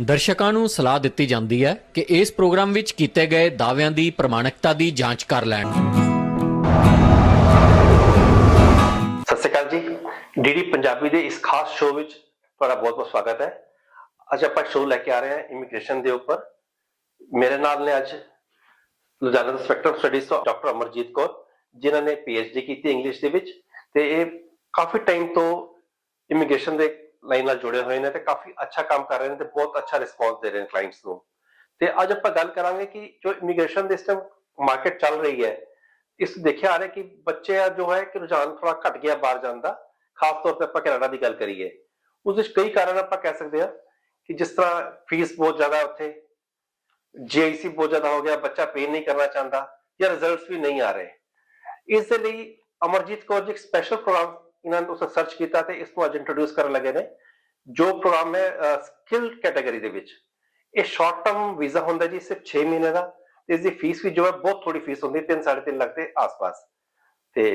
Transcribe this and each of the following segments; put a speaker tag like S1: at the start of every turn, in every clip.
S1: ਦਰਸ਼ਕਾਂ ਨੂੰ ਸਲਾਹ ਦਿੱਤੀ ਜਾਂਦੀ ਹੈ ਕਿ ਇਸ ਪ੍ਰੋਗਰਾਮ ਵਿੱਚ ਕੀਤੇ ਗਏ ਦਾਅਵਿਆਂ ਦੀ ਪ੍ਰਮਾਣਿਕਤਾ ਦੀ ਜਾਂਚ ਕਰ ਲੈਣ।
S2: ਸਤਿ ਸ਼੍ਰੀ ਅਕਾਲ ਜੀ। ਡੀਡੀ ਪੰਜਾਬੀ ਦੇ ਇਸ ਖਾਸ ਸ਼ੋਅ ਵਿੱਚ ਤੁਹਾਡਾ ਬਹੁਤ-ਬਹੁਤ ਸਵਾਗਤ ਹੈ। ਅੱਜ ਆਪਾਂ ਸ਼ੋਅ ਲੈ ਕੇ ਆ ਰਹੇ ਹਾਂ, ਇਮੀਗ੍ਰੇਸ਼ਨ ਦੇ ਉੱਪਰ। ਮੇਰੇ ਨਾਲ ਨੇ ਅੱਜ ਲੁਧਿਆਣਾ ਦੇ ਸਪੈਕਟਰਮ ਸਟੱਡੀਜ਼ ਤੋਂ ਡਾਕਟਰ ਅਮਰਜੀਤ ਕੌਰ, ਜਿਨ੍ਹਾਂ ਨੇ ਪੀਐਚਡੀ ਕੀਤੀ ਇੰਗਲਿਸ਼ ਦੇ ਵਿੱਚ ਤੇ ਇਹ ਕਾਫੀ ਟਾਈਮ ਤੋਂ ਇਮੀਗ੍ਰੇਸ਼ਨ ਦੇ ਲਾਈਨ ਨਾਲ ਜੁੜੇ ਹੋਏ ਨੇ ਤੇ ਕਾਫੀ ਅੱਛਾ ਕੰਮ ਕਰ ਰਹੇ ਨੇ ਤੇ ਬਹੁਤ ਅੱਛਾ ਰਿਸਪੌਂਸ ਦੇ ਰਹੇ ਨੇ ਕਲਾਇੰਟਸ ਨੂੰ। ਤੇ ਅੱਜ ਆਪਾਂ ਗੱਲ ਕਰਾਂਗੇ ਕਿ ਜੋ ਇਮੀਗ੍ਰੇਸ਼ਨ ਦੇ ਇਸ ਮਾਰਕੀਟ ਚੱਲ ਰਹੀ ਹੈ, ਇਸ ਦੇਖਿਆ ਆ ਰਿਹਾ ਕਿ ਬੱਚੇ ਆ ਜੋ ਹੈ ਕਿ ਰੁਝਾਨ ਥੋੜਾ ਘਟ ਗਿਆ ਬਾਹਰ ਜਾਣ ਦਾ, ਖਾਸ ਤੌਰ ਤੇ ਆਪਾਂ ਕੈਨੇਡਾ ਦੀ ਗੱਲ ਕਰੀਏ। ਉਸ ਵਿੱਚ ਕਈ ਕਾਰਨ ਆਪਾਂ ਕਹਿ ਸਕਦੇ ਹਾਂ ਕਿ ਜਿਸ ਤਰ੍ਹਾਂ ਫੀਸ ਬਹੁਤ ਜ਼ਿਆਦਾ ਹੈ ਉੱਥੇ ਜੀਆਈਸੀ ਬਹੁਤ ਜ਼ਿਆਦਾ ਹੋ ਗਿਆ, ਬੱਚਾ ਪੇ ਨਹੀਂ ਕਰਨਾ ਚਾਹੁੰਦਾ ਜਾਂ ਰਿਜ਼ਲਟਸ ਵੀ ਨਹੀਂ ਆ ਰਹੇ। ਇਸ ਦੇ ਲਈ ਅਮਰਜੀਤ ਕੌਰ ਜੀ ਇੱਕ ਸਪੈਸ਼ਲ ਪ੍ਰੋਗਰਾਮ ਇਹਨਾਂ ਨੇ ਉਸੇ ਸਰਚ ਕੀਤਾ ਤੇ ਇਸ ਨੂੰ ਅੱਜ ਇੰਟਰੋਡਿਊਸ ਕਰਨ ਲੱਗੇ ਨੇ ਜੋ ਪ੍ਰੋਗਰਾਮ ਹੈ ਸਕਿੱਲ ਕੈਟਾਗਰੀ ਦੇ ਵਿੱਚ। ਇਹ ਸ਼ਾਰਟ ਟਰਮ ਵੀਜ਼ਾ ਹੁੰਦਾ ਜੀ ਸਿਰਫ 6 ਮਹੀਨੇ ਦਾ ਇਸ ਦੀ ਫੀਸ ਵੀ ਜੋ ਹੈ ਬਹੁਤ ਥੋੜੀ ਫੀਸ ਹੁੰਦੀ ਹੈ 3.5 ਲੱਖ ਦੇ ਆਸ-ਪਾਸ। ਤੇ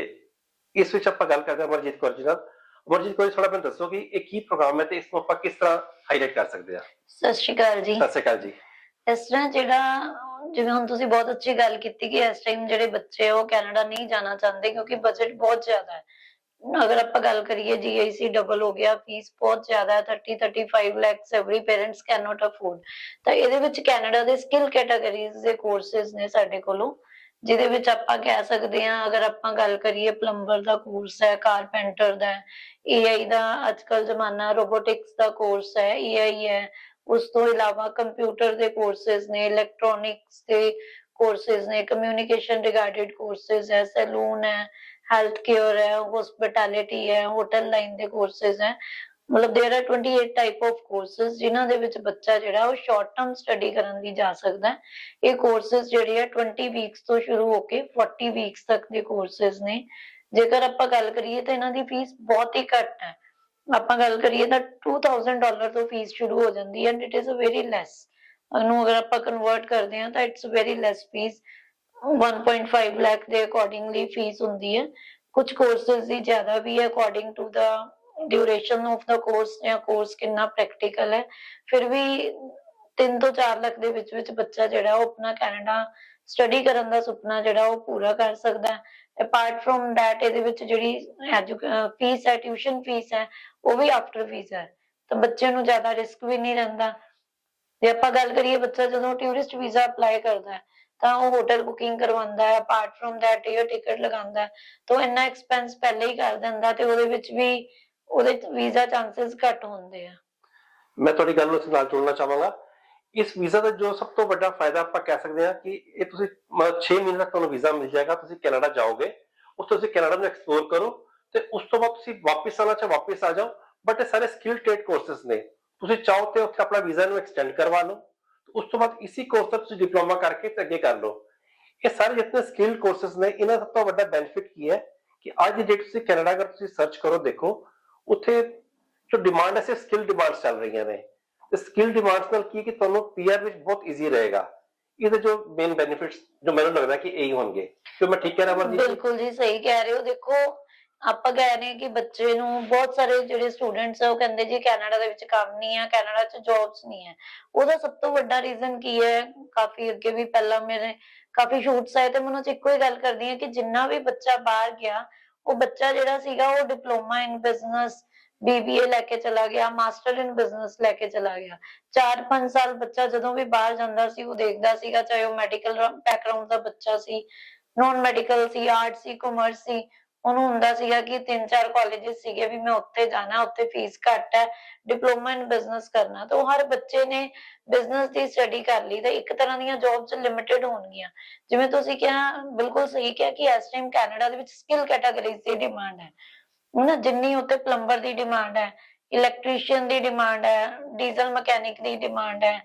S2: ਇਸ ਵਿੱਚ ਆਪਾਂ ਗੱਲ ਕਰਦੇ ਹਾਂ ਅਮਰਜੀਤ ਕੌਰ ਜੀ ਨਾਲ। ਅਮਰਜੀਤ ਕੌਰ ਜੀ ਥੋੜਾ ਮੈਨੂੰ ਦੱਸੋ ਕਿ ਇਹ ਕੀ ਪ੍ਰੋਗਰਾਮ ਹੈ ਤੇ ਇਸ ਨੂੰ ਆਪਾਂ ਕਿਸ ਤਰ੍ਹਾਂ ਹਾਈਲਾਈਟ ਕਰ ਸਕਦੇ ਹਾਂ?
S3: ਸਤਿ ਸ਼੍ਰੀ ਅਕਾਲ ਜੀ।
S2: ਸਤਿ ਸ਼੍ਰੀ ਅਕਾਲ ਜੀ।
S3: ਇਸ ਤਰ੍ਹਾਂ ਜਿਹੜਾ ਜਿਵੇਂ ਹੁਣ ਤੁਸੀਂ ਬਹੁਤ ਅੱਛੀ ਗੱਲ ਕੀਤੀ ਕਿ ਇਸ ਟਾਈਮ ਜਿਹੜੇ ਬੱਚੇ ਉਹ ਕੈਨੇਡਾ ਨਹੀਂ ਜਾਣਾ ਚਾਹੁੰਦੇ ਕਿਉਂਕਿ ਬਜਟ ਬਹੁਤ ਜ਼ਿਆਦਾ ਹੈ। ਅਗਰ ਆਪਾਂ ਗੱਲ ਕਰੀਏ ਜੀਆਈਸੀ ਡਬਲ ਹੋ ਗਿਆ ਫੀਸ ਬਹੁਤ ਜ਼ਿਆਦਾ ਹੈ 30 35 lakhs every parents cannot afford. ਤਾਂ ਇਹਦੇ ਵਿੱਚ ਕੈਨੇਡਾ ਦੇ ਸਕਿੱਲ ਕੈਟਾਗਰੀਜ਼ ਦੇ ਕੋਰਸਸ ਨੇ ਸਾਡੇ ਕੋਲੋਂ, ਜਿਹਦੇ ਵਿੱਚ ਆਪਾਂ ਕਹਿ ਸਕਦੇ ਹਾਂ, ਅਗਰ ਆਪਾਂ ਗੱਲ ਕਰੀਏ ਪਲੰਬਰ ਦਾ ਕੋਰਸ ਹੈ ਕਾਰਪੈਂਟਰ ਦਾ ਏਆਈ ਦਾ ਅੱਜਕੱਲ ਜ਼ਮਾਨਾ ਰੋਬੋਟਿਕਸ ਦਾ ਕੋਰਸ ਹੈ ਏਆਈ ਹੈ, ਉਸ ਤੋਂ ਇਲਾਵਾ ਕੰਪਿਊਟਰ ਦੇ ਕੋਰਸਸ ਨੇ ਇਲੈਕਟ੍ਰੋਨਿਕਸ ਦੇ ਕੋਰਸਸ ਨੇ ਕਮਿਊਨੀਕੇਸ਼ਨ ਰਿਗਾਰਡਡ ਕੋਰਸਸ ਹੈ ਸੈਲੂਨ ਹੈ ਹੈਲਥ ਕੇਅਰ ਹੈ ਹਸਪਿਟੈਲਿਟੀ ਹੈ ਹੋਟਲ ਲਾਈਨ ਦੇ ਕੋਰਸਸ ਹੈ ਮਤਲਬ there are 28 type of courses ਜਿਨ੍ਹਾਂ ਦੇ ਵਿੱਚ ਬੱਚਾ ਜਿਹੜਾ ਉਹ ਸ਼ਾਰਟ ਟਰਮ ਸਟੱਡੀ ਕਰਨ ਦੀ ਜਾ ਸਕਦਾ ਹੈ ਇਹ ਕੋਰਸਸ ਜਿਹੜੇ ਆ 20 ਵੀਕਸ ਤੋਂ ਸ਼ੁਰੂ ਹੋ ਕੇ 40 ਵੀਕਸ ਤੱਕ ਦੇ ਕੋਰਸਸ ਨੇ ਜੇਕਰ ਆਪਾਂ ਗੱਲ ਕਰੀਏ ਤਾਂ ਇਹਨਾਂ ਦੀ ਫੀਸ ਬਹੁਤ ਹੀ ਘੱਟ ਹੈ ਆਪਾਂ ਗੱਲ ਕਰੀਏ ਤਾਂ 2000 ਡਾਲਰ ਤੋਂ ਫੀਸ ਸ਼ੁਰੂ ਹੋ ਜਾਂਦੀ ਹੈ and it is a very less ਉਹਨੂੰ ਅਗਰ ਆਪਾਂ ਕਨਵਰਟ ਕਰਦੇ ਹਾਂ ਤਾਂ it's very less fees 1.5 lakh ਦੇ ਅਕੋਰਡਿੰਗਲੀ ਫੀਸ ਹੁੰਦੀ ਹੈ। ਕੁਝ ਕੋਰਸਸ ਦੀ ਜ਼ਿਆਦਾ ਵੀ ਹੈ according to the duration of the course ਜਾਂ ਕੋਰਸ ਕਿੰਨਾ ਪ੍ਰੈਕਟੀਕਲ ਹੈ। ਫਿਰ ਵੀ 3 ਤੋਂ 4 ਲੱਖ ਦੇ ਵਿੱਚ ਵਿੱਚ ਬੱਚਾ ਜਿਹੜਾ ਉਹ ਆਪਣਾ ਕੈਨੇਡਾ ਸਟੱਡੀ ਕਰਨ ਦਾ ਸੁਪਨਾ ਜਿਹੜਾ ਉਹ ਪੂਰਾ ਕਰ ਸਕਦਾ ਹੈ। ਅਪਾਰਟ ਫਰਮ ਥੈਟ ਇਹਦੇ ਵਿੱਚ ਜਿਹੜੀ ਫੀਸ ਹੈ ਟਿਊਸ਼ਨ ਫੀਸ ਹੈ, ਉਹ ਵੀ ਆਫਟਰ ਫੀਸ ਹੈ। ਤਾਂ ਬੱਚੇ ਨੂੰ ਜ਼ਿਆਦਾ ਰਿਸਕ ਵੀ ਨਹੀਂ ਰਹਿੰਦਾ। ਜੇ ਆਪਾਂ ਗੱਲ ਕਰੀਏ, ਬੱਚਾ ਜਦੋਂ ਟੂਰਿਸਟ ਵੀਜ਼ਾ ਅਪਲਾਈ ਕਰਦਾ ਹੈ ਤਾਂ ਉਹ ਹੋਟਲ ਬੁਕਿੰਗ ਕਰਵਾਉਂਦਾ ਹੈ apart from that air ticket ਲਗਾਉਂਦਾ ਤਾਂ ਇੰਨਾ ਐਕਸਪੈਂਸ ਪਹਿਲੇ ਹੀ ਕਰ ਦਿੰਦਾ ਤੇ ਉਹਦੇ ਵਿੱਚ ਵੀ ਉਹਦੇ ਵੀਜ਼ਾ ਚਾਂਸਸ ਘੱਟ ਹੁੰਦੇ ਆ।
S2: ਮੈਂ ਤੁਹਾਡੀ ਗੱਲ ਨੂੰ ਨਾਲ ਜੋੜਨਾ ਚਾਹਾਂਗਾ। ਇਸ ਵੀਜ਼ਾ ਦਾ ਜੋ ਸਭ ਤੋਂ ਵੱਡਾ ਫਾਇਦਾ ਆਪਾਂ ਕਹਿ ਸਕਦੇ ਹਾਂ ਕਿ ਇਹ ਤੁਸੀਂ 6 ਮਹੀਨੇ ਤੱਕ ਤੁਹਾਨੂੰ ਵੀਜ਼ਾ ਮਿਲ ਜਾਏਗਾ, ਤੁਸੀਂ ਕੈਨੇਡਾ ਜਾਓਗੇ ਉਸ ਤੋਂ ਤੁਸੀਂ ਕੈਨੇਡਾ ਨੂੰ ਐਕਸਪਲੋਰ ਕਰੋ ਤੇ ਉਸ ਤੋਂ ਬਾਅਦ ਤੁਸੀਂ ਵਾਪਸ ਆਣਾ ਚਾਹੋ ਵਾਪਸ ਆ ਜਾਓ ਬਟ ਇਹ ਸਾਰੇ ਸਕਿੱਲ ਟ੍ਰੇਡ ਕੋਰਸਸ ਨੇ। ਤੁਸੀਂ ਚਾਹੋ ਤੇ ਉੱਥੇ ਆਪਣਾ ਵੀਜ਼ਾ ਨੂੰ ਐਕਸਟੈਂਡ ਕਰਵਾ ਲਓ। ਉਸ ਤੋਂ ਬਾਅਦ ਇਸੇ ਕੋਰਸ ਦਾ ਤੁਸੀਂ ਡਿਪਲੋਮਾ ਕਰਕੇ ਤੇ ਅੱਗੇ ਕਰ ਲਓ ਇਹ ਸਾਰੇ ਜਿੰਨੇ ਸਕਿੱਲ ਕੋਰਸਸ ਨੇ ਇਹਨਾਂ ਦਾ ਸਭ ਤੋਂ ਵੱਡਾ ਬੈਨੀਫਿਟ ਕੀ ਹੈ ਕਿ ਅੱਜ ਦੀ ਡੇਟ ਤੁਸੀਂ ਕੈਨੇਡਾ ਅਗਰ ਤੁਸੀਂ ਸਰਚ ਕਰੋ ਦੇਖੋ ਉੱਥੇ ਜੋ ਡਿਮਾਂਡ ਹੈ ਸਿਰਫ ਸਕਿੱਲ ਡਿਮਾਂਡਸ ਚੱਲ ਰਹੀਆਂ ਨੇ ਤੇ ਸਕਿੱਲ ਡਿਮਾਂਡਸ ਨਾਲ ਕੀ ਹੈ ਕਿ ਤੁਹਾਨੂੰ ਪੀਆਰ ਵਿੱਚ ਬਹੁਤ ਈਜ਼ੀ ਰਹੇਗਾ ਇਹਦੇ ਜੋ ਮੇਨ ਬੈਨੀਫਿਟਸ ਜੋ ਮੈਨੂੰ ਲੱਗਦਾ ਕਿ ਇਹੀ ਹੋਣਗੇ ਤੇ ਮੈਂ ਠੀਕ ਕਹਿ ਰਿਹਾ ਅਮਰਜੀਤ ਜੀ?
S3: ਬਿਲਕੁਲ ਜੀ ਸਹੀ ਕਹਿ ਰਹੇ ਹੋ ਦੇਖੋ ਆਪਾਂ ਕਹਿ ਰਹੇ ਕਿ ਬੱਚੇ ਨੂੰ ਬਹੁਤ ਸਾਰੇ ਜਿਹੜੇ ਸਟੂਡੈਂਟਸ ਆ, ਉਹ ਕਹਿੰਦੇ ਜੀ ਕੈਨੇਡਾ ਦੇ ਵਿੱਚ ਕੰਮ ਨਹੀਂ ਆ, ਕੈਨੇਡਾ 'ਚ ਜੌਬਸ ਨਹੀਂ ਹੈ ਉਹਦਾ ਸਭ ਤੋਂ ਵੱਡਾ ਰੀਜ਼ਨ ਕੀ ਹੈ? ਕਾਫੀ ਅੱਗੇ ਵੀ ਪਹਿਲਾਂ ਮੇਰੇ ਕਾਫੀ ਸ਼ੂਟਸ ਆਏ ਤੇ ਮੈਂ ਇੱਕੋ ਹੀ ਗੱਲ ਕਰਦੀ ਹਾਂ ਕਿ ਜਿੰਨਾ ਵੀ ਬੱਚਾ ਬਾਹਰ ਗਿਆ, ਉਹ ਬੱਚਾ ਜਿਹੜਾ ਸੀਗਾ ਉਹ ਡਿਪਲੋਮਾ ਇਨ ਬਿਜ਼ਨਸ ਬੀਬੀਏ ਲੈ ਕੇ ਚਲਾ ਗਿਆ ਮਾਸਟਰ ਇਨ ਬਿਜ਼ਨਸ ਲੈ ਕੇ ਚਲਾ ਗਿਆ। 4-5 ਸਾਲ ਬੱਚਾ ਜਦੋਂ ਵੀ ਬਾਹਰ ਜਾਂਦਾ ਸੀ, ਉਹ ਦੇਖਦਾ ਸੀਗਾ ਚਾਹੇ ਉਹ ਮੈਡੀਕਲ ਬੈਕਗ੍ਰਾਉਂਡ ਦਾ ਬੱਚਾ ਸੀ ਨਾਨ ਮੈਡੀਕਲ ਸੀ ਆਰਟ ਸੀ ਕਾਮਰਸ ਸੀ ਉਹਨੂੰ ਹੁੰਦਾ ਸੀਗਾ ਕਿ ਤਿੰਨ ਚਾਰ ਕਾਲਜਸ ਸੀਗੇ ਵੀ ਮੈਂ ਉੱਥੇ ਜਾਣਾ, ਉੱਥੇ ਫੀਸ ਘੱਟ ਹੈ ਡਿਪਲੋਮਾ ਇਨ ਬਿਜ਼ਨਸ ਕਰਨਾ। ਤਾਂ ਹਰ ਬੱਚੇ ਨੇ ਬਿਜ਼ਨਸ ਦੀ ਸਟੱਡੀ ਕਰ ਲਈ ਤਾਂ ਇੱਕ ਤਰ੍ਹਾਂ ਦੀਆਂ ਜੌਬਸ ਲਿਮਿਟਿਡ ਹੋਣਗੀਆਂ। ਜਿਵੇਂ ਤੁਸੀਂ ਕਿਹਾ, ਬਿਲਕੁਲ ਸਹੀ ਕਿਹਾ ਕਿ ਇਸ ਟਾਈਮ ਕੈਨੇਡਾ ਦੇ ਵਿੱਚ ਸਕਿੱਲ ਕੈਟਾਗਰੀਜ਼ ਦੀ ਡਿਮਾਂਡ ਹੈ। ਨਾ ਜਿੰਨੀ ਉੱਤੇ ਪਲੰਬਰ ਦੀ ਡਿਮਾਂਡ ਹੈ ਇਲੈਕਟ੍ਰੀਸ਼ੀਅਨ ਦੀ ਡਿਮਾਂਡ ਹੈ ਡੀਜ਼ਲ ਮਕੈਨਿਕ ਦੀ ਡਿਮਾਂਡ ਹੈ,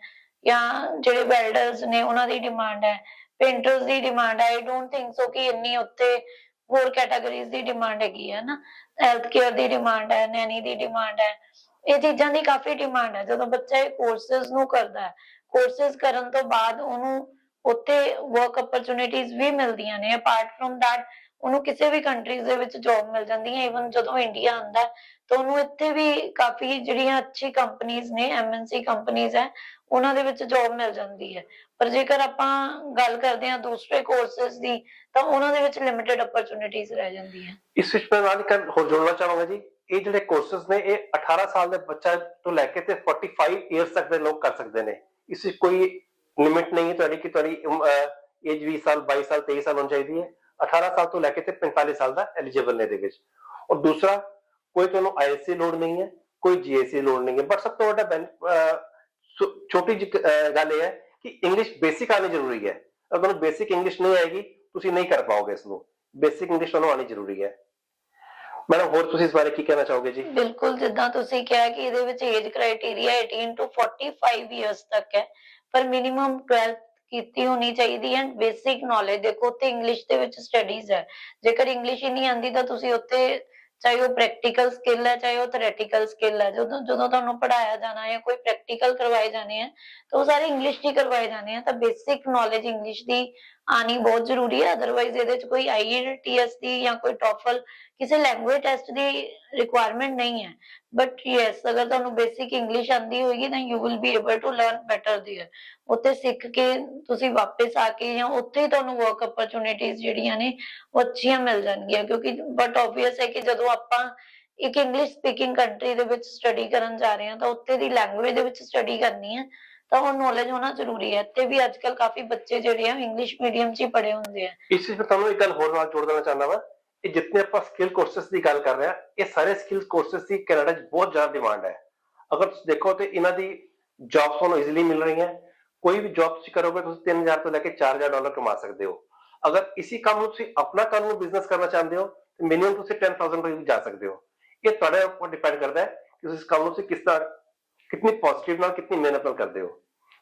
S3: ਜਾਂ ਜਿਹੜੇ ਵੈਲਡਰਸ ਨੇ ਉਹਨਾਂ ਦੀ ਡਿਮਾਂਡ ਹੈ ਪੇਂਟਰਸ ਦੀ ਡਿਮਾਂਡ ਹੈ ਆਈ ਡੋਨਟ ਥਿੰਕ ਸੋ ਕਿ ਇੰਨੀ ਉੱਤੇ ਹੋਰ ਕੈਟਾਗਰੀਜ਼ ਦੀ ਡਿਮਾਂਡ ਹੈਗੀ ਹੈ ਨਾ ਹੈਲਥ ਕੇਅਰ ਦੀ ਡਿਮਾਂਡ ਹੈ ਨੈਨੀ ਦੀ ਡਿਮਾਂਡ ਹੈ, ਇਹ ਚੀਜ਼ਾਂ ਦੀ ਕਾਫੀ ਡਿਮਾਂਡ ਹੈ। ਜਦੋਂ ਬੱਚਾ ਇਹ ਕੋਰਸਸ ਨੂੰ ਕਰਦਾ ਹੈ ਕੋਰਸਸ ਕਰਨ ਤੋਂ ਬਾਅਦ ਉਹਨੂੰ ਉੱਥੇ ਵਰਕ ਓਪਰਚੁਨਿਟੀਜ਼ ਵੀ ਮਿਲਦੀਆਂ ਨੇ ਅਪਾਰਟ ਫਰਮ ਦੈਟ ਉਹਨੂੰ ਕਿਸੇ ਵੀ ਕੰਟਰੀਜ਼ ਦੇ ਵਿੱਚ ਜੌਬ ਮਿਲ ਜਾਂਦੀ ਹੈ ਇਵਨ ਜਦੋਂ ਇੰਡੀਆ ਆਉਂਦਾ ਤਾਂ ਉਹਨੂੰ ਇੱਥੇ ਵੀ ਕਾਫੀ ਜਿਹੜੀਆਂ ਅੱਛੀ ਕੰਪਨੀਆਂ ਨੇ ਐਮਐਨਸੀ ਕੰਪਨੀਆਂ ਹੈ, ਉਹਨਾਂ ਦੇ ਵਿੱਚ ਜੌਬ ਮਿਲ ਜਾਂਦੀ ਹੈ। ਪਰ ਜੇਕਰ ਆਪਾਂ ਗੱਲ ਕਰਦੇ ਹਾਂ ਦੂਸਰੇ ਕੋਰਸਸ ਦੀ, ਤਾਂ ਉਹਨਾਂ ਦੇ ਵਿੱਚ ਲਿਮਿਟਿਡ ਅਪਰਚੁਨਿਟੀਜ਼ ਰਹਿ ਜਾਂਦੀਆਂ
S2: ਇਸ ਵਿੱਚ ਮੈਂ ਨਾਲ ਇੱਕ ਹੋਰ ਜੋੜਨਾ ਚਾਹਾਂਗਾ ਜੀ। ਇਹ ਜਿਹੜੇ ਕੋਰਸਸ ਨੇ, ਇਹ 18 ਸਾਲ ਦੇ ਬੱਚਾ ਤੋਂ ਲੈ ਕੇ ਤੇ 45 ਇਅਰਸ ਤੱਕ ਦੇ ਲੋਕ ਕਰ ਸਕਦੇ ਨੇ। ਇਸ ਵਿੱਚ ਕੋਈ ਲਿਮਿਟ ਨਹੀਂ ਹੈ ਤੁਹਾਡੀ ਕਿ ਤੁਹਾਡੀ ਏਜ 20 ਸਾਲ 22 ਸਾਲ 23 ਸਾਲ ਹੋਣੀ ਚਾਹੀਦੀ ਹੈ। 18 ਸਾਲ ਤੋਂ ਲੈ ਕੇ ਤੇ 45 ਸਾਲ ਦਾ ਐਲੀਜੀਬਲ ਨੇ ਦੇ ਵਿੱਚ। ਔਰ ਦੂਸਰਾ, ਕੋਈ ਤੁਹਾਨੂੰ ਆਈਐਸਸੀ ਲੋਡ ਨਹੀਂ ਹੈ, ਕੋਈ ਜੀਐਸਸੀ ਲੋਡ ਨਹੀਂ ਹੈ ਬਟ ਸਭ ਤੋਂ ਵੱਡਾ ਛੋਟੀ ਜਿਹੀ ਗੱਲ ਇਹ ਹੈ ਕਿ ਇੰਗਲਿਸ਼ ਬੇਸਿਕ ਆਣੀ ਜ਼ਰੂਰੀ ਹੈ। ਅਗਰ ਤੁਹਾਨੂੰ ਬੇਸਿਕ ਇੰਗਲਿਸ਼ ਨਹੀਂ ਆਏਗੀ, ਤੁਸੀਂ ਨਹੀਂ ਕਰ ਪਾਓਗੇ ਇਸ ਨੂੰ ਬੇਸਿਕ ਇੰਗਲਿਸ਼ ਤੁਹਾਨੂੰ ਆਣੀ ਜ਼ਰੂਰੀ ਹੈ। ਮੈਡਮ, ਹੋਰ ਤੁਸੀਂ ਇਸ ਬਾਰੇ ਕੀ ਕਹਿਣਾ ਚਾਹੋਗੇ ਜੀ?
S3: ਬਿਲਕੁਲ, ਜਿੱਦਾਂ ਤੁਸੀਂ ਕਿਹਾ ਕਿ ਇਹਦੇ ਵਿੱਚ ਏਜ ਕ੍ਰਾਈਟੇਰੀਆ 18 ਤੋਂ 45 ਇਅਰਸ ਤੱਕ ਹੈ, ਪਰ ਮਿਨੀਮਮ 12th ਕੀਤੀ ਹੋਣੀ ਚਾਹੀਦੀ ਹੈ। ਬੇਸਿਕ ਨੌਲੇਜ ਦੇਖੋ ਤੇ ਇੰਗਲਿਸ਼ ਦੇ ਵਿੱਚ ਸਟੱਡੀਜ਼ ਹੈ। ਜੇਕਰ ਇੰਗਲਿਸ਼ ਹੀ ਨਹੀਂ ਆਂਦੀ ਤਾਂ ਤੁਸੀਂ ਉੱਥੇ ਚਾਹੇ ਉਹ ਪ੍ਰੈਕਟੀਕਲ ਸਕਿੱਲ ਹੈ, ਚਾਹੇ ਉਹ ਥਿਓਰੇਟੀਕਲ ਸਕਿੱਲ ਹੈ, ਜਦੋਂ ਜਦੋਂ ਤੁਹਾਨੂੰ ਪੜਾਇਆ ਜਾਣਾ ਹੈ ਕੋਈ ਪ੍ਰੈਕਟੀਕਲ ਕਰਵਾਏ ਜਾਣੇ ਆ ਤਾਂ ਉਹ ਸਾਰੇ ਇੰਗਲਿਸ਼ 'ਚ ਹੀ ਕਰਵਾਏ ਜਾਣੇ ਆ ਤਾਂ ਬੇਸਿਕ ਨੌਲੇਜ ਇੰਗਲਿਸ਼ ਦੀ ਆਣੀ ਬਹੁਤ ਜ਼ਰੂਰੀ ਹੈ ਅਦਰਵਾਈਜ਼ ਇਹਦੇ 'ਚ ਕੋਈ ਆਈਐਲਟੀਐਸ ਦੀ ਜਾਂ ਕੋਈ ਟੋਫਲ ਕਿਸੇ ਲੈਂਗੁਏਜ ਟੈਸਟ ਦੀ ਰਿਕੁਆਇਰਮੈਂਟ ਨਹੀਂ ਹੈ। ਬਟ ਯੈਸ ਅਗਰ ਤੁਹਾਨੂੰ ਬੇਸਿਕ ਇੰਗਲਿਸ਼ ਆਂਦੀ ਹੋਏਗੀ ਤਾਂ you will be able to learn better there ਉੱਥੇ ਸਿੱਖ ਕੇ ਤੁਸੀਂ ਵਾਪਸ ਆ ਕੇ ਜਾਂ ਉੱਥੇ ਹੀ ਤੁਹਾਨੂੰ ਵਰਕ ਅਪਰਚੁਨਿਟੀਆਂ ਜਿਹੜੀਆਂ ਨੇ, ਉਹ ਅੱਛੀਆਂ ਮਿਲ ਜਾਣਗੀਆਂ। ਕਿਉਂਕਿ ਬਟ ਆਬਵੀਅਸ ਹੈ ਕਿ ਜਦੋਂ ਆਪਾਂ ਇੱਕ ਇੰਗਲਿਸ਼ ਸਪੀਕਿੰਗ ਕੰਟਰੀ ਦੇ ਵਿੱਚ ਸਟੱਡੀ ਕਰਨ ਜਾ ਰਹੇ ਹਾਂ, ਤਾਂ ਉੱਥੇ ਦੀ ਲੈਂਗੁਏਜ ਦੇ ਵਿੱਚ ਸਟੱਡੀ ਕਰਨੀ ਹੈ। ਤਾਂ ਉਹ ਨੌਲੇਜ ਹੋਣਾ ਜ਼ਰੂਰੀ ਹੈ ਤੇ ਵੀ ਅੱਜਕੱਲ ਕਾਫੀ ਬੱਚੇ ਜਿਹੜੇ ਆ ਇੰਗਲਿਸ਼ ਮੀਡੀਅਮ 'ਚ ਹੀ ਪੜ੍ਹੇ ਹੁੰਦੇ ਆ।
S2: ਇਸ ਵਿੱਚ ਮੈਂ ਤੁਹਾਨੂੰ ਇੱਕ ਗੱਲ ਹੋਰ ਨਾਲ ਜੋੜ ਦੇਣਾ ਚਾਹੁੰਦਾ ਵਾਂ ਕਿ ਜਿੰਨੇ ਆਪਾਂ ਸਕਿੱਲ ਕੋਰਸਸ ਦੀ ਗੱਲ ਕਰ ਰਹੇ ਹਾਂ ਇਹ ਸਾਰੇ ਸਕਿੱਲ ਕੋਰਸਸ ਦੀ ਕੈਨੇਡਾ 'ਚ ਬਹੁਤ ਜ਼ਿਆਦਾ ਡਿਮਾਂਡ ਹੈ। ਅਗਰ ਤੁਸੀਂ ਦੇਖੋ ਤੇ ਇਹਨਾਂ ਦੀ ਜੌਬਸ ਤੁਹਾਨੂੰ ਈਜ਼ੀਲੀ ਮਿਲ ਰਹੀਆਂ, ਕੋਈ ਵੀ ਜੌਬ ਤੁਸੀਂ ਕਰੋਗੇ, ਤੁਸੀਂ 3000 ਤੋਂ ਲੈ ਕੇ 4000 ਡਾਲਰ ਕਮਾ ਸਕਦੇ ਹੋ। ਅਗਰ ਇਸੇ ਕੰਮ ਨੂੰ ਤੁਸੀਂ ਆਪਣਾ ਕੰਮ ਨੂੰ ਬਿਜ਼ਨਸ ਕਰਨਾ ਚਾਹੁੰਦੇ ਹੋ, ਤੇ ਮਿਨੀਮਮ ਤੁਸੀਂ 10000 ਰੁਪਏ ਵੀ ਜਾ ਸਕਦੇ ਹੋ। ਇਹ ਤੁਹਾਡੇ ਉੱਪਰ ਡਿਪੈਂਡ ਕਰਦਾ ਹੈ ਕਿ ਤੁਸੀਂ ਇਸ ਕੰਮ ਨੂੰ ਤੁਸੀਂ ਕਿਸ ਤਰ੍ਹਾਂ ਕਿੰਨੀ ਪੋਜ਼ਿਟਿਵ ਨਾਲ ਕਿੰਨੀ ਮਿਹਨਤ ਨਾਲ ਕਰਦੇ ਹੋ?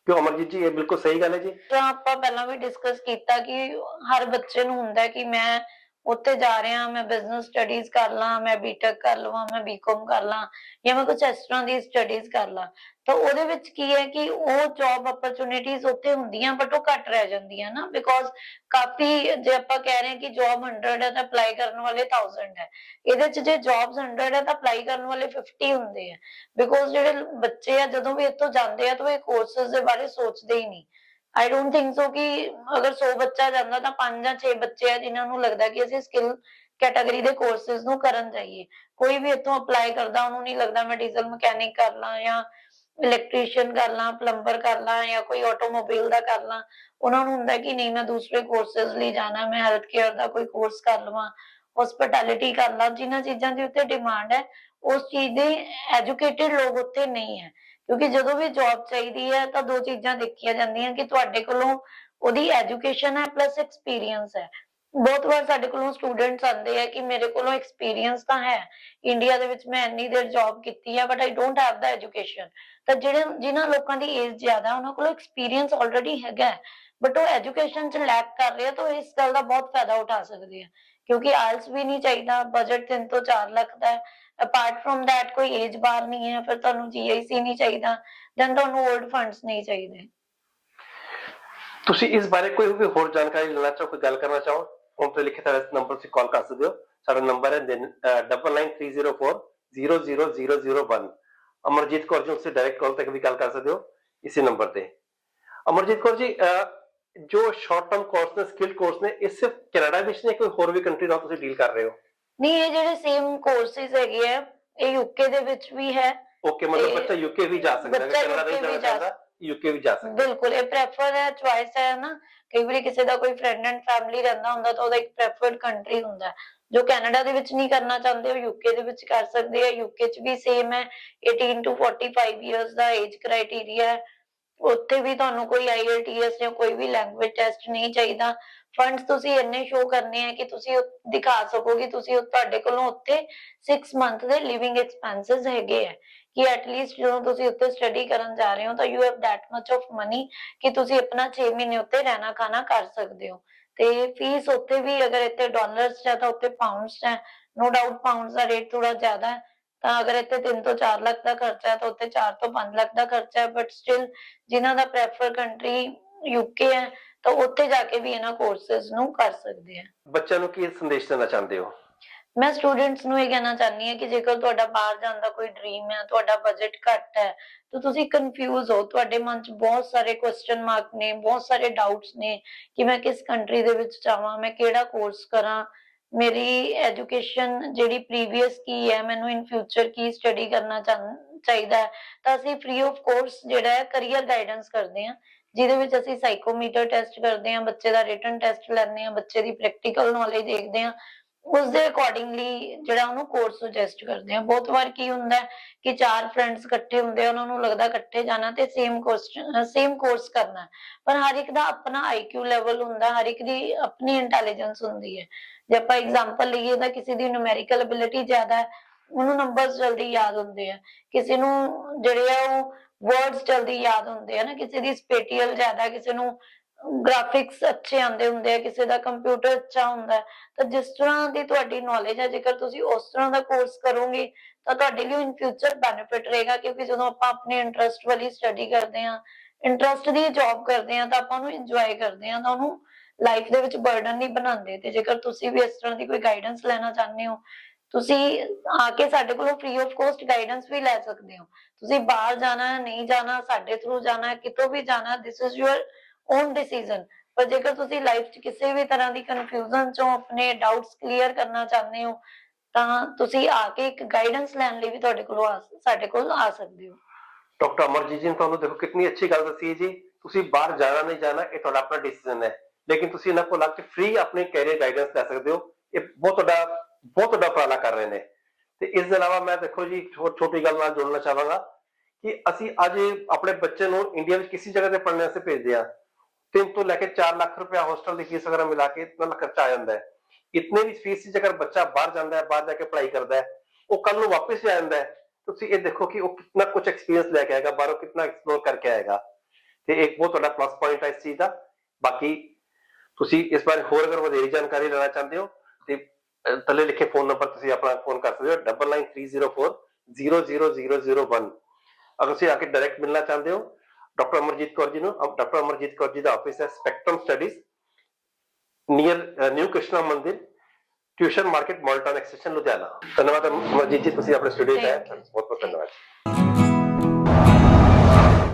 S2: ਕਿਉਂ ਅਮਰਜੀਤ ਜੀ, ਇਹ ਬਿਲਕੁਲ ਸਹੀ ਗੱਲ ਹੈ ਜੀ।
S3: ਤਾਂ ਆਪਾਂ ਪਹਿਲਾਂ ਵੀ ਡਿਸਕਸ ਕੀਤਾ ਕਿ ਹਰ ਬੱਚੇ ਨੂੰ ਹੁੰਦਾ ਕਿ ਮੈਂ ਉੱਥੇ ਜਾ ਰਿਹਾ, ਮੈਂ ਬਿਜ਼ਨਸ ਸਟੱਡੀਜ਼ ਕਰ ਲਾਂ, ਮੈਂ ਬੀਟੈਕ ਕਰ ਲਵਾਂ, ਮੈਂ ਬੀਕਾਮ ਕਰ ਲਾਂ ਜਾਂ ਮੈਂ ਕੁਝ ਇਸ ਤਰ੍ਹਾਂ ਦੀ ਸਟੱਡੀਜ਼ ਕਰ ਲਾਂ, ਤਾਂ ਉਹਦੇ ਵਿੱਚ ਕੀ ਹੈ ਕਿ ਉਹ ਜੌਬ ਅਪਰਚੁਨਿਟੀਜ਼ ਉੱਥੇ ਹੁੰਦੀਆਂ ਬਟ ਉਹ ਘੱਟ ਰਹਿ ਜਾਂਦੀਆਂ ਨਾ ਬਿਕੋਜ਼ ਕਾਫੀ ਜੇ ਆਪਾਂ ਕਹਿ ਰਹੇ ਹਾਂ ਕਿ ਜੌਬ 100 ਹੈ ਤਾਂ ਅਪਲਾਈ ਕਰਨ ਵਾਲੇ 1000 ਹੈ, ਇਹਦੇ ਚ ਜੇ ਜੌਬਸ 100 ਹੈ ਤਾਂ ਅਪਲਾਈ ਕਰਨ ਵਾਲੇ 50 ਹੁੰਦੇ ਆ ਬਿਕੋਜ਼ ਜਿਹੜੇ ਬੱਚੇ ਆ ਜਦੋਂ ਵੀ ਇੱਥੋਂ ਜਾਂਦੇ ਆ ਤਾਂ ਉਹ ਇਹ ਕੋਰਸਸ ਦੇ ਬਾਰੇ ਸੋਚਦੇ ਹੀ ਨਹੀਂ। ਆਈ ਡੋਨਟ ਥਿੰਕ ਸੋ ਕਿ ਅਗਰ 100 ਬੱਚਾ ਜਾਂਦਾ ਤਾਂ 5 ਜਾਂ 6 ਬੱਚੇ ਆ ਜਿਨ੍ਹਾਂ ਨੂੰ ਲੱਗਦਾ ਕਿ ਅਸੀਂ ਸਕਿੱਲ ਕੈਟਾਗਰੀ ਦੇ ਕੋਰਸਸ ਨੂੰ ਕਰਨ ਜਾਈਏ। ਕੋਈ ਵੀ ਇੱਥੋਂ ਅਪਲਾਈ ਕਰਦਾ, ਉਹਨੂੰ ਨਹੀਂ ਲੱਗਦਾ ਮੈਂ ਡੀਜ਼ਲ ਮਕੈਨਿਕ ਕਰ ਲਾਂ ਜਾਂ ਇਲੈਕਟ੍ਰੀਸ਼ੀਅਨ ਕਰ ਲਾਂ ਪਲੰਬਰ ਕਰ ਲਾਂ ਜਾਂ ਕੋਈ ਆਟੋਮੋਬਾਈਲ ਦਾ ਕਰ ਲਾਂ। ਉਹਨਾਂ ਨੂੰ ਹੁੰਦਾ ਕਿ ਨਹੀਂ, ਮੈਂ ਦੂਸਰੇ ਕੋਰਸਸ ਲਈ ਜਾਣਾ, ਮੈਂ ਹੈਲਥ ਕੇਅਰ ਦਾ ਕੋਈ ਕੋਰਸ ਕਰ ਲਵਾਂ ਹਸਪਿਟੈਲਿਟੀ ਕਰ ਲਾਂ। ਜਿਨ੍ਹਾਂ ਚੀਜ਼ਾਂ ਦੀ ਉੱਤੇ ਡਿਮਾਂਡ ਹੈ, ਉਸ ਚੀਜ਼ ਦੇ ਐਜੂਕੇਟਿਡ ਲੋਕ ਉੱਥੇ ਨਹੀਂ ਹੈ। ਕਿਉਂਕਿ ਜਦੋਂ ਵੀ ਜੌਬ ਚਾਹੀਦੀ ਹੈ ਤਾਂ ਦੋ ਚੀਜ਼ਾਂ ਦੇਖੀਆਂ ਜਾਂਦੀਆਂ ਕਿ ਤੁਹਾਡੇ ਕੋਲੋਂ ਉਹਦੀ ਐਜੂਕੇਸ਼ਨ ਹੈ ਪਲੱਸ ਐਕਸਪੀਰੀਅੰਸ ਹੈ। ਬਹੁਤ ਵਾਰ ਸਾਡੇ ਕੋਲੋਂ ਸਟੂਡੈਂਟਸ ਆਉਂਦੇ ਆ ਕਿ ਮੇਰੇ ਕੋਲੋਂ ਐਕਸਪੀਰੀਅੰਸ ਤਾਂ ਹੈ। ਇੰਡੀਆ ਦੇ ਵਿੱਚ ਮੈਂ ਇੰਨੀ ਦੇਰ ਜੌਬ ਕੀਤੀ ਹੈ but I don't have the education ਤਾਂ ਜਿਹੜੇ ਜਿਨ੍ਹਾਂ ਲੋਕਾਂ ਦੀ ਏਜ ਜ਼ਿਆਦਾ ਉਹਨਾਂ ਕੋਲ ਐਕਸਪੀਰੀਅੰਸ ਆਲਰੇਡੀ ਹੈਗਾ ਬਟ ਉਹ ਐਜੂਕੇਸ਼ਨ ਚ ਲੈਕ ਕਰ ਰਹੇ ਆ, ਤਾਂ ਇਸ ਗੱਲ ਦਾ ਬਹੁਤ ਫਾਇਦਾ ਉਠਾ ਸਕਦੇ ਆ। ਕਿਉਂਕਿ ਆਇਲਸ ਵੀ ਨਹੀਂ ਚਾਹੀਦਾ ਬਜਟ 3 ਤੋਂ 4 ਲੱਖ ਦਾ ਹੈ। ਅਪਾਰਟ ਫਰਮ ਥੈਟ ਕੋਈ ਏਜ ਬਾਰ ਨਹੀਂ ਹੈ ਫਿਰ ਤੁਹਾਨੂੰ ਜੀਆਈਸੀ ਨਹੀਂ ਚਾਹੀਦਾ ਦੈਨ ਤੁਹਾਨੂੰ 올ਡ ਫੰਡਸ ਨਹੀਂ ਚਾਹੀਦੇ
S2: ਤੁਸੀਂ ਇਸ ਬਾਰੇ ਕੋਈ ਵੀ ਹੋਰ ਜਾਣਕਾਰੀ ਲੈਣਾ ਚਾਹੋ ਕੋਈ ਗੱਲ ਕਰਨਾ ਚਾਹੋ ਫੋਨ ਤੇ ਲਿਖੇ ਤਾਂ ਨੰਬਰ ਤੇ ਕਾਲ ਕਰ ਸਕਦੇ ਹੋ ਸਾਡਾ ਨੰਬਰ ਹੈ 9930400001 ਅਮਰਜੀਤ ਕੌਰ ਜੀ ਉਸੇ ਡਾਇਰੈਕਟ ਕਾਲ ਤੱਕ ਵੀ ਗੱਲ ਕਰ ਸਕਦੇ ਹੋ ਇਸੇ ਨੰਬਰ ਤੇ ਅਮਰਜੀਤ ਕੌਰ ਜੀ ਅਹ, ਜੋ ਸ਼ਾਰਟ ਟਰਮ ਕੋਰਸ ਨੇ ਸਕਿੱਲ ਕੋਰਸ ਨੇ ਇਹ ਸਿਰਫ ਕੈਨੇਡਾ ਵਿੱਚ ਨੇ ਕੋਈ ਹੋਰ ਵੀ ਕੰਟਰੀ ਨਾਲ ਤੁਸੀਂ ਡੀਲ ਕਰ ਰਹੇ ਹੋ
S3: ਨਹੀਂ ਇਹ ਜਿਹੜੇ ਸੇਮ ਕੋਰਸਿਸ ਹੈਗੇ ਆ ਇਹ ਯੂਕੇ ਦੇ ਵਿੱਚ ਵੀ ਹੈ।
S2: ਓਕੇ ਮਤਲਬ ਬੱਚਾ ਯੂਕੇ ਵੀ ਜਾ ਸਕਦਾ ਹੈ
S3: ਬੱਚਾ
S2: ਕੈਨੇਡਾ ਨਹੀਂ ਜਾਣਾ
S3: ਜਾ
S2: ਚਾਹੁੰਦਾ ਯੂਕੇ ਵੀ ਜਾ ਸਕਦਾ।
S3: ਬਿਲਕੁਲ ਇਹ ਪ੍ਰੈਫਰ ਹੈ ਚੁਆਇਸ ਹੈ ਨਾ। ਕਈ ਵਾਰੀ ਕਿਸੇ ਦਾ ਕੋਈ ਫਰੈਂਡ ਐਂਡ ਫੈਮਿਲੀ ਰਹਿੰਦਾ ਹੁੰਦਾ ਤਾਂ ਉਹਦਾ ਇੱਕ ਪ੍ਰੈਫਰਡ ਕੰਟਰੀ ਹੁੰਦਾ। ਜੋ ਕੈਨੇਡਾ ਦੇ ਵਿੱਚ ਨਹੀਂ ਕਰਨਾ ਚਾਹੁੰਦੇ ਉਹ ਯੂਕੇ ਦੇ ਵਿੱਚ ਕਰ ਸਕਦੇ ਆ। ਯੂਕੇ 'ਚ ਵੀ ਸੇਮ ਹੈ 18 to 45 ਇਅਰਸ ਦਾ ਏਜ ਕ੍ਰਾਈਟੇਰੀਆ ਹੈ। ਉੱਥੇ ਵੀ ਤੁਹਾਨੂੰ ਕੋਈ IELTS ਜਾਂ ਕੋਈ ਵੀ ਲੈਂਗੁਏਜ ਟੈਸਟ ਨਹੀਂ ਚਾਹੀਦਾ। ਫੰਡਸ ਤੁਸੀਂ ਇੰਨੇ ਸ਼ੋ ਕਰਨੇ ਆ ਕਿ ਤੁਸੀਂ ਦਿਖਾ ਸਕੋ ਤੁਸੀਂ ਤੁਹਾਡੇ ਕੋਲੋਂ ਉੱਥੇ 6 ਮੰਥ ਦੇ ਲਿਵਿੰਗ ਐਕਸਪੈਂਸਸ ਹੈਗੇ ਆ। ਕਿ ਐਟਲੀਸਟ ਜਦੋਂ ਤੁਸੀਂ ਉੱਥੇ ਸਟੱਡੀ ਕਰਨ ਜਾ ਰਹੇ ਹੋ ਤਾਂ you have that much of money ਕਿ ਤੁਸੀਂ ਆਪਣਾ 6 ਮਹੀਨੇ ਉੱਤੇ ਰਹਿਣਾ ਖਾਣਾ ਕਰ ਸਕਦੇ ਹੋ। ਤੇ ਫੀਸ ਉੱਥੇ ਵੀ ਅਗਰ ਇੱਥੇ ਡਾਲਰਸ ਚ ਹੈ ਤਾਂ ਉੱਥੇ ਪਾਉਂਡਸ ਹੈ ਨੋ ਡਾਊਟ ਪਾਉਂਡਸ ਦਾ ਰੇਟ ਥੋੜਾ ਜ਼ਿਆਦਾ ਹੈ, ਤਾਂ ਅਗਰ ਇੱਥੇ 3 ਤੋਂ 4 ਲੱਖ ਦਾ ਖਰਚਾ ਹੈ ਤਾਂ ਉੱਥੇ 4 ਤੋਂ 5 ਲੱਖ ਦਾ ਖਰਚਾ ਹੈ ਬਟ ਸਟਿਲ ਜਿਨ੍ਹਾਂ ਦਾ ਪ੍ਰੈਫਰ ਕੰਟਰੀ ਯੂਕੇ ਹੈ ਤਾਂ ਉੱਥੇ ਜਾ ਕੇ ਵੀ ਇਹਨਾਂ ਕੋਰਸਸ ਨੂੰ ਕਰ ਸਕਦੇ ਆ।
S2: ਬੱਚਿਆਂ ਨੂੰ ਕੀ ਸੰਦੇਸ਼ ਦੇਣਾ ਚਾਹੁੰਦੇ ਹੋ?
S3: ਮੈਂ ਸਟੂਡੈਂਟਸ ਨੂੰ ਇਹ ਕਹਿਣਾ ਚਾਹਨੀ ਹਾਂ ਕਿ ਜੇਕਰ ਤੁਹਾਡਾ ਬਾਹਰ ਜਾਣ ਦਾ ਕੋਈ ਡ੍ਰੀਮ ਹੈ ਤੁਹਾਡਾ ਬਜਟ ਘੱਟ ਹੈ ਤਾਂ ਤੁਸੀਂ ਕੰਫਿਊਜ਼ ਹੋ। ਤੁਹਾਡੇ ਮਨ 'ਚ ਬਹੁਤ ਸਾਰੇ ਕੁਐਸਚਨ ਮਾਰਕ ਨੇ ਬਹੁਤ ਸਾਰੇ ਡਾਊਟਸ ਨੇ ਕਿ ਮੈਂ ਕਿਸ ਕੰਟਰੀ ਦੇ ਵਿੱਚ ਜਾਵਾਂ ਮੈਂ ਕਿਹੜਾ ਕੋਰਸ ਕਰਾਂ। ਮੇਰੀ ਐਜੂਕੇਸ਼ਨ ਜਿਹੜੀ ਪ੍ਰੀਵੀਅਸ ਕੀ ਹੈ ਮੈਨੂੰ ਇਨ ਫਿਊਚਰ ਕੀ ਸਟੱਡੀ ਕਰਨਾ ਚਾਹ- ਚਾਹੀਦਾ ਤਾਂ ਅਸੀਂ ਫ੍ਰੀ ਆਫ ਕੋਰਸ ਜਿਹੜਾ ਹੈ ਕੈਰੀਅਰ ਗਾਈਡੈਂਸ ਕਰਦੇ ਹਾਂ। ਜਿਹਦੇ ਵਿੱਚ ਅਸੀਂ ਸਾਈਕੋਮੀਟਰ ਟੈਸਟ ਕਰਦੇ ਹਾਂ, ਬੱਚੇ ਦਾ ਰਿਟਨ ਟੈਸਟ ਲੈਂਦੇ ਹਾਂ, ਬੱਚੇ ਦੀ ਪ੍ਰੈਕਟੀਕਲ ਨੌਲੇਜ ਦੇਖਦੇ ਹਾਂ ਉਸ ਦੇ ਅਕੋਰਡਿੰਗਲੀ ਜਿਹੜਾ ਉਹਨੂੰ ਕੋਰਸ ਸੁਜੈਸਟ ਕਰਦੇ ਆ ਬਹੁਤ ਵਾਰ ਕੀ ਹੁੰਦਾ ਹੈ ਕਿ ਚਾਰ ਫਰੈਂਡਸ ਇਕੱਠੇ ਹੁੰਦੇ ਆ, ਉਹਨਾਂ ਨੂੰ ਲੱਗਦਾ ਇਕੱਠੇ ਜਾਣਾ ਤੇ ਸੇਮ ਕੁਐਸਚਨ ਸੇਮ ਕੋਰਸ ਕਰਨਾ ਹੈ। ਪਰ ਹਰ ਇੱਕ ਦਾ ਆਪਣਾ ਆਈਕਿਊ ਲੈਵਲ ਹੁੰਦਾ, ਹਰ ਇੱਕ ਦੀ ਆਪਣੀ ਇੰਟੈਲੀਜੈਂਸ ਹੁੰਦੀ ਹੈ ਜੇ ਆਪਾਂ ਐਗਜ਼ਾਮਪਲ ਲਈਏ ਤਾਂ ਕਿਸੇ ਦੀ ਨਿਊਮੈਰੀਕਲ ਐਬਿਲਿਟੀ ਜ਼ਿਆਦਾ ਹੈ ਉਹਨੂੰ ਨੰਬਰਸ ਜਲਦੀ ਯਾਦ ਹੁੰਦੇ ਆ। ਕਿਸੇ ਨੂੰ ਜਿਹੜੇ ਆ ਉਹ ਵਰਡਸ ਜਲਦੀ ਯਾਦ ਹੁੰਦੇ ਆ ਨਾ। ਕਿਸੇ ਦੀ ਸਪੇਟੀਅਲ ਜ਼ਿਆਦਾ, ਕਿਸੇ ਨੂੰ ਗ੍ਰਾਫਿਕਸ ਅੱਛੇ ਆਉਂਦੇ ਹੁੰਦੇ ਆ, ਕਿਸੇ ਦਾ ਕੰਪਿਊਟਰ ਅੱਛਾ ਹੁੰਦਾ ਤਾਂ ਜਿਸ ਤਰ੍ਹਾਂ ਦੀ ਤੁਹਾਡੀ ਨੌਲੇਜ ਹੈ ਜੇਕਰ ਤੁਸੀਂ ਉਸ ਤਰ੍ਹਾਂ ਦਾ ਕੋਰਸ ਕਰੋਗੇ, ਤਾਂ ਤੁਹਾਡੇ ਲਈ ਇਨ ਫਿਊਚਰ ਬੈਨੀਫਿਟ ਰਹੇਗਾ। ਕਿਉਂਕਿ ਜਦੋਂ ਆਪਾਂ ਆਪਣੇ ਇੰਟਰਸਟ ਵਾਲੀ ਸਟੱਡੀ ਕਰਦੇ ਹਾਂ ਇੰਟਰਸਟ ਦੀ ਜੌਬ ਕਰਦੇ ਹਾਂ, ਤਾਂ ਆਪਾਂ ਉਹਨੂੰ ਇੰਜੋਏ ਕਰਦੇ ਹਾਂ, ਤਾਂ ਉਹਨੂੰ ਲਾਈਫ ਦੇ ਵਿੱਚ ਬਰਡਨ ਨਹੀਂ ਬਣਾਉਂਦੇ। ਤੇ ਜੇਕਰ ਤੁਸੀਂ ਵੀ ਇਸ ਤਰ੍ਹਾਂ ਦੀ ਕੋਈ ਗਾਈਡੈਂਸ ਲੈਣਾ ਚਾਹੁੰਦੇ ਹੋ ਤੁਸੀਂ ਆ ਕੇ ਸਾਡੇ ਕੋਲੋਂ ਫ੍ਰੀ ਆਫ ਕੋਸਟ ਗਾਈਡੈਂਸ ਵੀ ਲੈ ਸਕਦੇ ਹੋ। ਤੁਸੀਂ ਬਾਹਰ ਜਾਣਾ, ਨਹੀਂ ਜਾਣਾ, ਸਾਡੇ ਥਰੂ ਜਾਣਾ, ਕਿਤੋਂ ਵੀ ਜਾਣਾ this is your own decision ਪਰ ਜੇਕਰ ਤੁਸੀਂ ਲਾਈਫ 'ਚ ਕਿਸੇ ਵੀ ਤਰ੍ਹਾਂ ਦੀ ਕਨਫਿਊਜ਼ਨ ਚੋਂ ਆਪਣੇ ਡਾਊਟਸ ਕਲੀਅਰ ਕਰਨਾ ਚਾਹੁੰਦੇ ਹੋ, ਤਾਂ ਤੁਸੀਂ ਆ ਕੇ ਇੱਕ ਗਾਈਡੈਂਸ ਲੈਣ ਲਈ ਵੀ ਤੁਹਾਡੇ ਕੋਲ ਸਾਡੇ ਕੋਲ ਆ ਸਕਦੇ ਹੋ।
S2: ਡਾਕਟਰ ਅਮਰਜੀਤ ਜੀ ਨੇ ਤੁਹਾਨੂੰ ਦੇਖੋ ਕਿੰਨੀ ਅੱਛੀ ਗੱਲ ਦੱਸੀ ਹੈ ਜੀ। ਤੁਸੀਂ ਬਾਹਰ ਜਾਣਾ, ਨਹੀਂ ਜਾਣਾ, ਇਹ ਤੁਹਾਡਾ ਆਪਣਾ ਡਿਸੀਜਨ ਹੈ। ਲੇਕਿਨ ਤੁਸੀਂ ਇਹਨਾਂ ਕੋਲ ਆ ਕੇ ਫ੍ਰੀ ਆਪਣੇ ਕੈਰੀਅਰ ਗਾਈਡੈਂਸ ਲੈ ਸਕਦੇ ਹੋ। ਇਹ ਬਹੁਤ ਵੱਡਾ ਬਹੁਤ ਵੱਡਾ ਉਪਰਾਲਾ ਕਰ ਰਹੇ ਨੇ। ਤੇ ਇਸ ਦੇ ਇਲਾਵਾ ਮੈਂ ਦੇਖੋ ਜੀ, ਛੋ- ਛੋਟੀ ਗੱਲ ਨਾਲ ਜੋੜਨਾ ਚਾਹਾਂਗਾ ਕਿ ਅਸੀਂ ਅੱਜ ਆਪਣੇ ਬੱਚੇ ਨੂੰ ਇੰਡੀਆ ਵਿੱਚ ਕਿਸੇ ਜਗ੍ਹਾ ਤੇ ਪੜ੍ਹਨ ਵਾਸਤੇ ਭੇਜਦੇ ਹਾਂ। ਤਿੰਨ ਤੋਂ ਲੈ ਕੇ 4 ਲੱਖ ਰੁਪਇਆ ਹੋਸਟਲ ਦੀ ਫੀਸ ਵਗੈਰਾ ਮਿਲਾ ਕੇ ਇਤਨਾ ਖਰਚਾ ਆ ਜਾਂਦਾ ਹੈ। ਇਤਨੇ ਦੀ ਫੀਸ ਵਿੱਚ ਬੱਚਾ ਬਾਹਰ ਜਾਂਦਾ ਹੈ, ਬਾਹਰ ਜਾ ਕੇ ਪੜ੍ਹਾਈ ਕਰਦਾ ਹੈ। ਉਹ ਕੱਲ ਨੂੰ ਵਾਪਸ ਆ ਜਾਂਦਾ ਹੈ। ਤੁਸੀਂ ਇਹ ਦੇਖੋ ਕਿ ਉਹ ਕਿੰਨਾ ਕੁਝ ਐਕਸਪੀਰੀਅੰਸ ਲੈ ਕੇ ਆਏਗਾ, ਬਾਹਰੋਂ ਕਿੰਨਾ ਐਕਸਪਲੋਰ ਕਰਕੇ ਆਏਗਾ। ਤੇ ਇੱਕ ਬਹੁਤ ਵੱਡਾ ਪਲੱਸ ਪੁਆਇੰਟ ਹੈ ਇਸ ਚੀਜ਼ ਦਾ। ਬਾਕੀ ਤੁਸੀਂ ਇਸ ਬਾਰੇ ਹੋਰ ਅਗਰ ਵਧੇਰੀ ਜਾਣਕਾਰੀ ਲੈਣਾ ਚਾਹੁੰਦੇ ਹੋ ਤੇ ਅਹ, ਥੱਲੇ ਲਿਖੇ ਫੋਨ ਨੰਬਰ ਤੁਸੀਂ ਆਪਣਾ ਫੋਨ ਕਰ ਸਕਦੇ ਹੋ 993040 00001 ਅਗਰ ਤੁਸੀਂ ਆ ਕੇ ਡਾਇਰੈਕਟ ਮਿਲਣਾ ਚਾਹੁੰਦੇ ਹੋ ਡਾਕਟਰ ਅਮਰਜੀਤ ਕੌਰ ਜੀ ਨੂੰ ਡਾਕਟਰ ਅਮਰਜੀਤ ਕੌਰ ਜੀ ਦਾ ਆਫਿਸ ਹੈ Spectrum Studies near new Krishna ਮੰਦਿਰ ਟਿਊਸ਼ਨ ਮਾਰਕੀਟ ਮਾਲਟਨ ਐਕਸਟੈਂਸ਼ਨ ਲੁਧਿਆਣਾ ਧੰਨਵਾਦ ਅਮਰਜੀਤ ਜੀ ਤੁਸੀਂ ਆਪਣੇ ਸਟੂਡੀਓ ਤੇ ਆਏ
S3: Thank